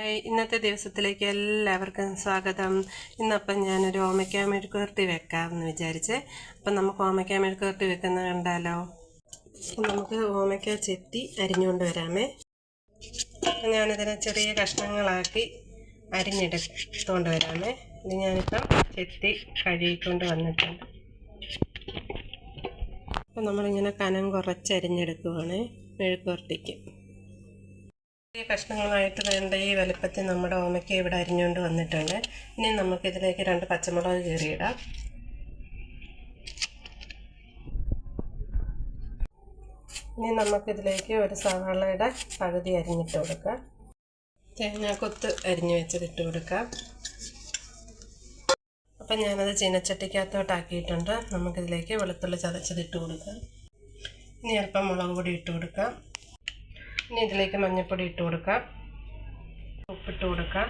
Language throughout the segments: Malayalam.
ഇന്നത്തെ ദിവസത്തിലേക്ക് എല്ലാവർക്കും സ്വാഗതം. ഇന്നപ്പം ഞാനൊരു ഓമയ്ക്ക മെഴുക്കുവരട്ടി വെക്കാമെന്ന് വിചാരിച്ചേ. അപ്പം നമുക്ക് ഓമയ്ക്ക മെഴുക്കുവരട്ടി വെക്കുന്നത് കണ്ടാലോ? നമുക്ക് ഓമയ്ക്ക ചെത്തി അരിഞ്ഞുകൊണ്ട് വരാമേ. ഞാനിതിനെ ചെറിയ കഷ്ണങ്ങളാക്കി അരിഞ്ഞെടുത്തുകൊണ്ട് വരാമേ. ഇത് ഞാനിപ്പം ചെത്തി കഴുകിക്കൊണ്ട് വന്നിട്ടുണ്ട്. അപ്പം നമ്മളിങ്ങനെ കനം കുറച്ച് അരിഞ്ഞെടുക്കുവാണ് മെഴുക്കുവരട്ടിക്ക്. ചെറിയ കഷ്ണങ്ങളായിട്ട് വേണ്ട ഈ വലുപ്പത്തിൽ നമ്മുടെ ഓമയ്ക്ക ഇവിടെ അരിഞ്ഞുകൊണ്ട് വന്നിട്ടുണ്ട്. ഇനി നമുക്കിതിലേക്ക് രണ്ട് പച്ചമുളക് കീറിയിടാം. ഇനി നമുക്കിതിലേക്ക് ഒരു സവാളയുടെ പകുതി അരിഞ്ഞിട്ട് കൊടുക്കാം. തേങ്ങാക്കൊത്ത് അരിഞ്ഞു വെച്ചിട്ട് കൊടുക്കാം. അപ്പം ഞാനത് ചീനച്ചട്ടിക്കകത്തോട്ടാക്കിയിട്ടുണ്ട്. നമുക്കിതിലേക്ക് വെളുത്തുള്ളി ചതച്ചതിട്ട് കൊടുക്കാം. ഇനി അല്പം മുളക് പൊടി ഇട്ട് കൊടുക്കാം. ഇനി ഇതിലേക്ക് മഞ്ഞൾപ്പൊടി ഇട്ട് കൊടുക്കാം. ഉപ്പിട്ട് കൊടുക്കാം.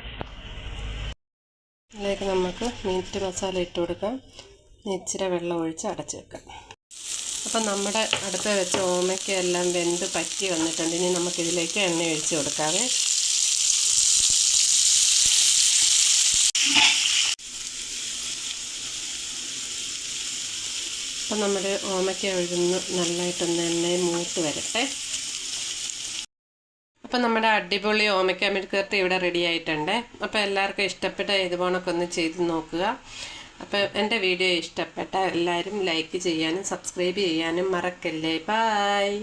ഇതിലേക്ക് നമുക്ക് മീറ്റ് മസാല ഇട്ട് കൊടുക്കാം. ഇച്ചിരി വെള്ളം ഒഴിച്ച് അടച്ച് വെക്കാം. അപ്പം നമ്മുടെ അടുത്ത് വെച്ച ഓമയ്ക്ക് എല്ലാം വെന്ത് പറ്റി വന്നിട്ടുണ്ട്. ഇനി നമുക്കിതിലേക്ക് എണ്ണ ഒഴിച്ച് കൊടുക്കാവേ. അപ്പം നമ്മുടെ ഓമയ്ക്ക ഒഴുകുന്നു നല്ലതായിട്ടൊന്ന് എണ്ണയിൽ മൂത്ത് വരട്ടെ. അപ്പം നമ്മുടെ അടിപൊളി ഓമയ്ക്ക മെഴുക്കുവരട്ടി ഇവിടെ റെഡി ആയിട്ടുണ്ട്. അപ്പോൾ എല്ലാവർക്കും ഇഷ്ടപ്പെട്ട ഇതുപോണൊക്കെ ഒന്ന് ചെയ്ത് നോക്കുക. അപ്പോൾ എന്റെ വീഡിയോ ഇഷ്ടപ്പെട്ട എല്ലാവരും ലൈക്ക് ചെയ്യാനും സബ്സ്ക്രൈബ് ചെയ്യാനും മറക്കല്ലേ. ബായ്